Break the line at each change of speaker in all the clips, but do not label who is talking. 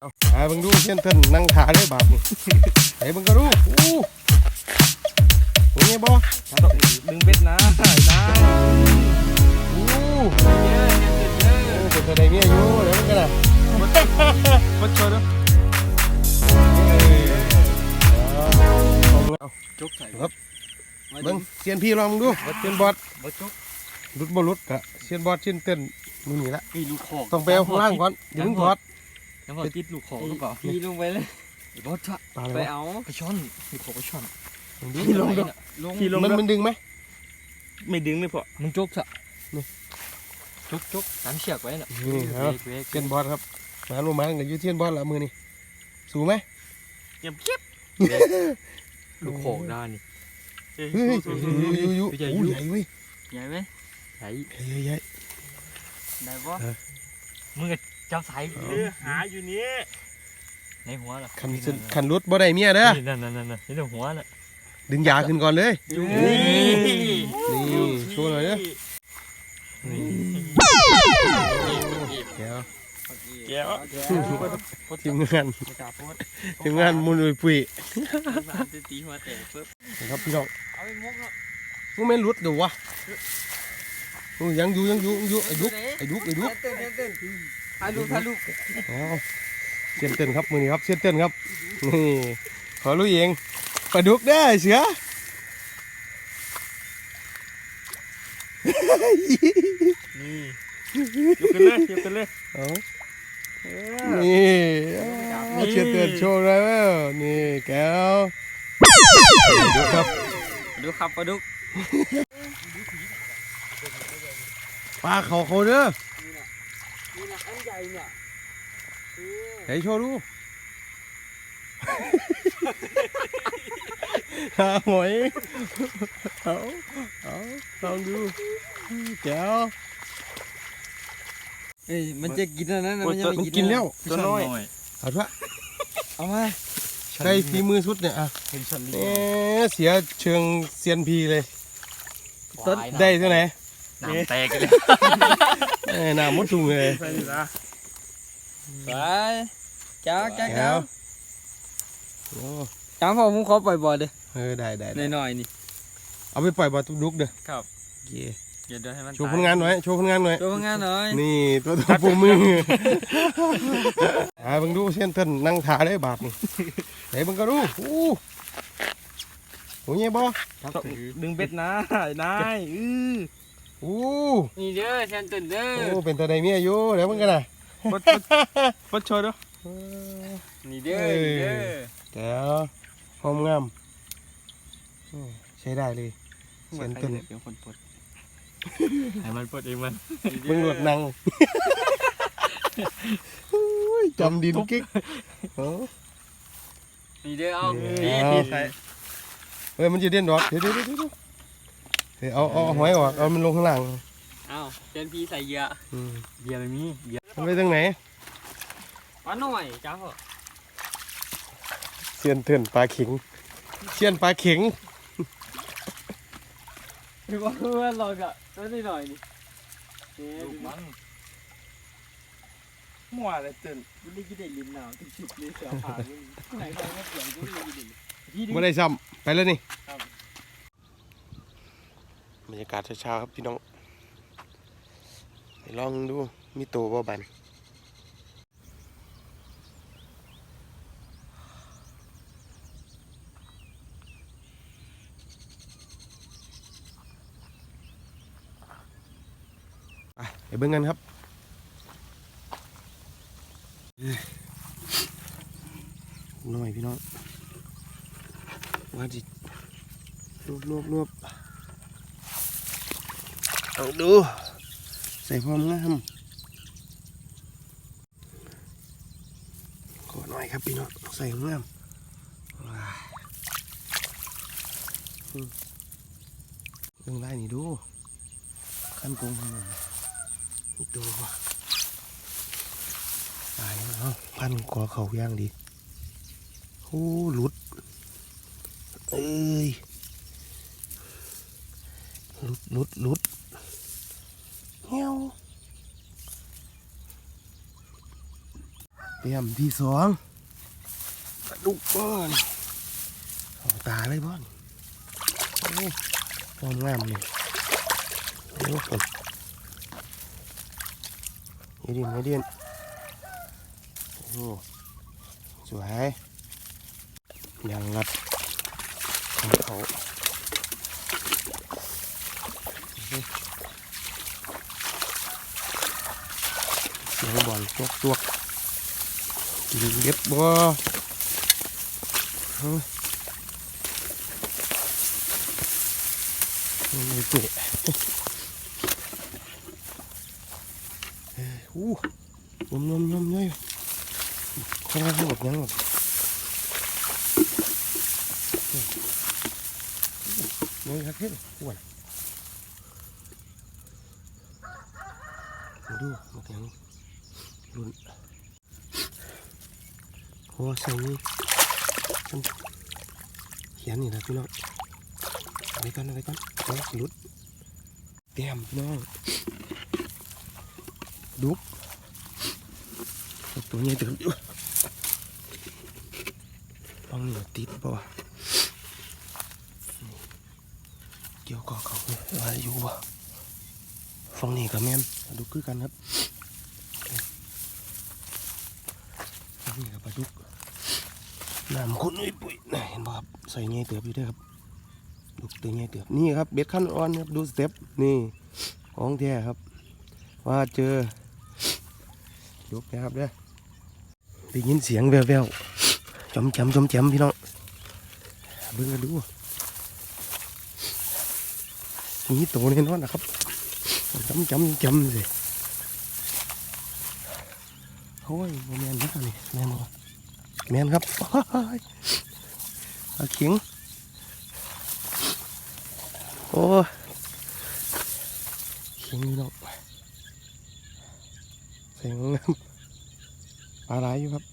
เอาหาเบิ่งดูเช่นเพิ่นนั่งขาได้บาดนี่ ไอ้เบิ่งก็ดูอู้โอ้ยบ่
ดึงเบ็ดนะได้ได้
อู้
เยอะเยอะเยอะ
โอ้เป็นตัวใดเมียอยู่เดี๋ยวมันกันน่ะ
มาช่วยด้วย
เอ้ยเอาเอา
จุกใส่
เบิ่งเซียนพี่ลองมึงดูเซียนบอด
มาจุก
หลุดบ่หลุดกะเซียนบอดเซียนเต้นมึงนี่ละ
อีลูกของ
ต้องไปเอาข้างล่างก่อนอย่าเพิ่งถอด
ยังพอติดลูกของหรือเปล่าพี่ลงไปเลยบอส
ปลาอะไร
ไป
วะ
เอาไปช่อนลูกของไปช่อน
มึงดู
พี่ลงลงพี่ลง
มันมันดึงไหม
ไม่ดึงเลยพอมึงจุกซะ
นี่
จุกจุกตามเชือกไว้น่ะ
นี่ครับ
เวก
เซียนบอดครับมาลงมากันอยู่เซียนบอดละมือนี่สูงไหม
เก็บเก็บลูกของด้านนี่
เฮ้ยอยู่อยู่อยู่อู้ใหญ่เว้ย
ใหญ่ไหมใหญ่
ใหญ่ใหญ่
ได้ปะ
เออ
มึงก็ จับสายเออหาอยู่นี่ในหัวล่ะ
คันสิคันรุดบ่ได้เมียเด้อ
นี่นั่นนั่นนั่นนั่นในหัวน่ะ
ดึงยาขึ้นก่อนเลย
นี่
นี่โชว์หน่อยเด้อเดี๋ยว
เดี๋ยว
ทีมงาน
ไม่กล้าพูด
ทีมงานมุนอุยปุย
สามตีหัวแตกปุ๊บ
นะครับพี่น้อง
เอาไปมุกแล้ว
มึงแม่นรุดเดี๋ยววะมึงยังอยู่ยังอยู่ยังอยู่ไอ้ดุกไอ้ดุกไอ้ดุก
เต้นเต้นเต้นถ่ายรูปถ่ายรูป
อ๋อเสียนเต้นครับมือนี้ครับเสียนเต้นครับนี่ขอรู้เองปลาดุกได้อเสือ
นี่ยกกันเลยยกกันเลย
เอานี่เอาเสียนเต้นโชว์เลยเว้ยนี่แก้วดุกครับ
ดูครับปลาดุก
ปลาเขาเขาเด้อ
นี่นะอันใหญ่ เนี่ย
ไหนโชว์ดูหาหอยเอาเอาลองดูแก้ว
เอ้ยมันจะกินแล้วนะมันยัง
มัน
ไม่
กินแล้ว
ตัวน้อย
เอาละ
เอามา
ใส่ฝีมือสุดเนี่ยอะ
เห็นชัน
เอ๊ะเสียเชิงเซียนพีเลย
ต้น
ได้เท่าไหร่
น้ำแตกเลย
เอ้ยหน้ามดจุงเลย
ไปดิละ
ไปจ้าจ้า
แก้
จ้าว
โอ้
จ้าพอผมขอปล่อยบ่อเด้
เออได้ได้ได้
หน่อยๆนี่
เอาไปปล่อยบอลดุกเด้อ
ครับ
โอเค
อย่าเดินให้มัน
โชว์ผลงานหน่อยโชว์ผลงานหน่อย
ตัวพนักงานหน่อย
นี่ตัวตัวปูมือหาเบิ่งดูเส้นเต้นนั่งขาได้บาทนี่ไหนเบิ่งก็ดูอู้โอ้ยบ่
ดึงเบ็ดนะนายอือ
อู้
นี่เด้อแซนตื่นเด้อ
โอ้เป็นตัวใดเมียอยู่เดี๋ยวมันกันน่ะ
ปดปดช่วยด้วย
นี่เด้อนี่เด้อ
แก้วหอมงามโอ้ใช้ได้เลยเส้นเต้น
เดี๋ยวคนปดให้มันปดเองมัน
มึงหลดนังโอ้ยจำดินกิ๊กโอ้
นี่เด้อเอา
เดี๋
นี่
ยว
ใส่
เฮ้ยมันจะเด่นดอกเดี๋ยวเดี๋ยวเดี๋ยวเดี๋ยวเฮ้ยเอาเอาเอาหอยออกเอามันลงข้างล่าง
เอาเจนพีใส่เหยื่อ
อืม
เบียร์ไม่มีเบียร์
มันไปทางไหน
ปลาหน่อยจ้าพ่อ
เซียนเถื่อนปลาเข็งเซียนปลาเข็ง
ไม่บอกเพื่อนเราอะตัวนี้หน่อยนี่นี่
ลูกมันมั่วเลยตื่น
วันนี้กินได้ลิ้นหนาวที่ชุดเลยเสือผ่าไหนใครมาเปลี่ยนกูไม่ได้ที่ดึง
ไม่ได้ซ้ำไปแล้วนี่
ครับ
บรรยากาศเช้าๆครับพี่น้องไปลองดู มีโตบ่บันไปไปเบิ่งกันครับหน่อยพี่น้องว่าจิรวบรวบรวบเอาดู ใส่ความงามขอห น่อยครับพี่น้องใส่ความงามว้าอืมเรื่องไรนี่ดูขั้นกงขนาดดูว่ะตายแล้วพันกอเขาย่างดีโอ้หลุด เอ้ยหลุดหลุดหลุดเงี้ยวเตรียมที่สอง ปลาดุกบ้อนเอาตาเลยบ้อนโอ้งามงามเลยโอ้คนยี่ดินยี่ดินโอ้สวยยังรัดของเขาเสียงบอลตัวตัวกินเก็บบ่เฮ้ยไม่เปะเอ้ยอู้ยมยมยมเลยข้าวหมดยังหมดนี่ครับพี่อ้วนมาดูหมดยังรุ่นโอ้ใส่นี่ มันเขียนนี่นะพี่น้องเอาไปก่อนเอาไปก่อนเอาหลุดเตรียมพี่น้องดุกตัวนี้เติมอยู่ลองเหนียวติดป่าวะเกี่ยวกับเขาว่าอยู่บ่ฟังนี่กับแม่นดูคือกันครับฟังนี่กับปลาดุก น้ำข้นอุ้ยปุ๋ยนะเห็นบ่ครับใส่เงยเติบอยู่ด้วยครับดุกตัวเงยเติบนี่ครับเบ็ดขั้นอ่อนครับดูสเต็ปนี่ของแท้ครับ ว่าเจอดุกนะครับเด้อได้ยินเสียงแววๆจอมแจมจอมแจมพี่น้องเบิ่งกันดูนี่โตแน่นอนนะครับจำจำจำสิโอ้ยบ่แมนนะนี่แมนบ่ แมนครับเอาขียงโอ้ขียงนี่เนาะเสียงน้ำปลาไหลอยู่ครับ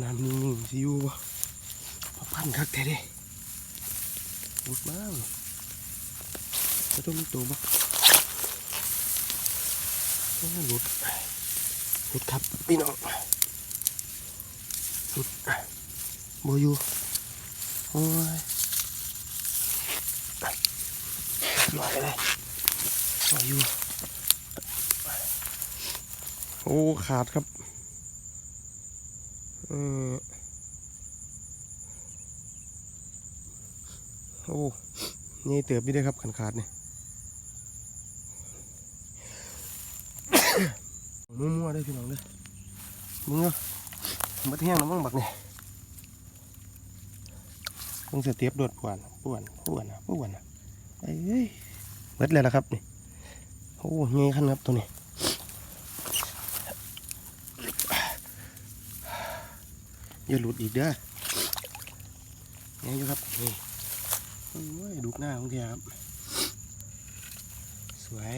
น้ำนิ่งๆสิอยู่บ่ปลาพันคักแท้เด้บุดมากเลยก็ต้องมีตัวบ้างหลุดหลุดครับพี่น้องหลุดโบอยู่โอ้ยลอยเลยโบอยู่โอ้ขาดครับเออโอ้นี่เติบไม่ได้ครับขันขาดเนี่ยมั่วๆได้พี่น้องเด้อมึงเนาะมัดแห้งแล้วมั้งบักนี่ต้ องสเตียบโดดป่วนป่วนป่วนนะป่วนนะเอ้ยเบิดเลยละครับนี่โอ้เงี้ยขั้นครับตัวนี้อย่าหลุดอีกเด้อเงี้ยอยู่ครับนี่โอ้ยดูหน้าของเทียครับ สวย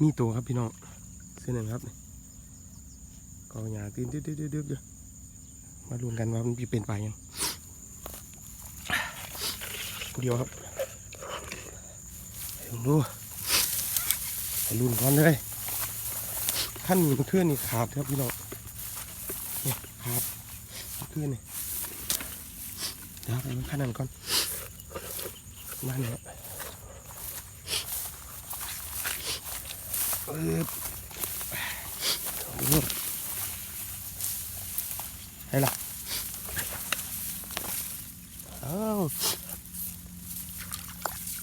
มีตัวครับพี่น้องเส้นหนั้นครับนี่กองหยาตื่นดื้อดื้อดื้อดื้ออยู่ มาลุ้นกันว่ามันจะเป็นไปยังเดียวครับลองดูลุ้นก่อนเลยขั้นนี้มันเคลื่อนนี่ขาดครับพี่น้องนี่ขาดมันเคลื่อนนี่เดี๋ยวไปมันขั้นนั้นก่อนมาเนี่ยปึ๊บปึ๊บ ให้ล่ะ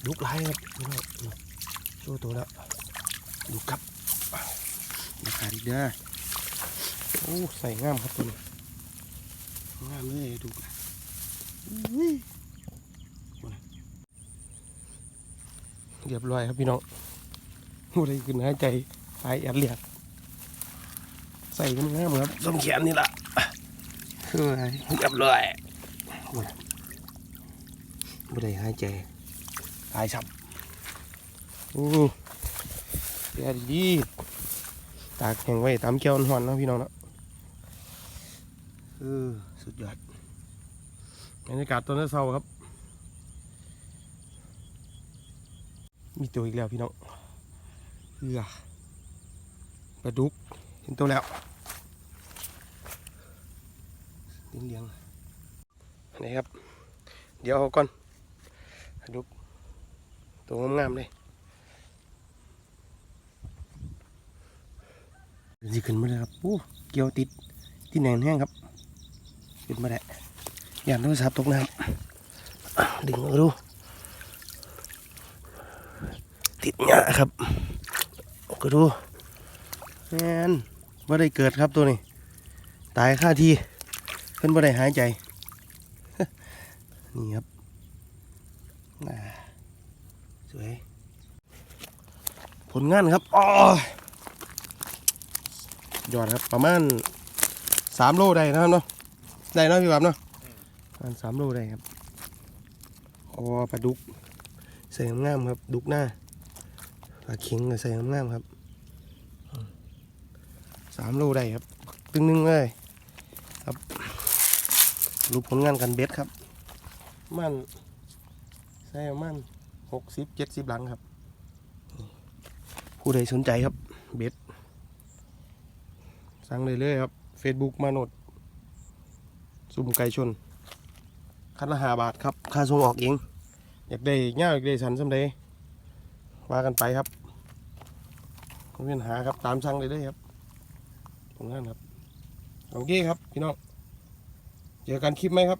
ลุกไล่ครับนี่น้องนี่โชว์ตัวแล้วดูครับดูขาดอีกเด้อโอ้ใส่งามครับตัวนี้งามเลยดูนอุ้ยเรียบร้อยครับพี่น้องผู้ใดขึ้นหายใจหายแอดเลียดใส่มันงามครับส้มแขนนี่แหละ เฮ้ยเรียบร้อยผู้ใดหายใจหายฉับโอ้เดี๋ยวดีๆตากแห้งไว้ตามแก้วหอนๆนะพี่น้องเนาะเออสุดยอดบรรยากาศตอนเช้าครับ มีตัวอีกแล้วพี่น้องเอือปลาดุกเห็นตัวแล้ว เลี้ยงนี่ครับ เดี๋ยวเอาก่อนดุกตัวงามๆเลยสิขึ้นมาเลยครับโอ้เกี่ยวติดที่แหนนแห้งครับขึ้นมาได้อย่าโทรศัพท์ตกน้ำดึงมาดู ติดหญ้าครับก็ดูแมนว่าได้เกิดครับตัวนี้ ตายค่าที่ เพิ่นว่าได้หายใจ นี่ครับอ่าสวย ผลงานครับอ๋อยอดครับประมาณสามโลได้นะครับเนาะได้เนาะพี่บับเนาะประมาณสามโลได้ครับอ๋อปลาดุกใส่งามครับ ดุกหน้าปลาเข็งใส่งามครับสามโลได้ครับ ตึงหนึงเลย รูปผลงานกันเบ็ดครับ มันใส่มันหกสิบเจ็ดสิบหลังครับ ผู้ใดสนใจครับ เบ็ด สั่งเลยเลยครับ Facebook มาโนดซุ่มไก่ชน คันละหาบาทครับ ค่าส่งออกเอง อยากได้เง่าอยากได้สันสำเดว่ากันไปครับไม่มีปัญหาครับ ตามสั่งเลยเด้ครับตรงนั้นครับโอเคครับ พี่น้อง เจอกันคลิปไหมครับ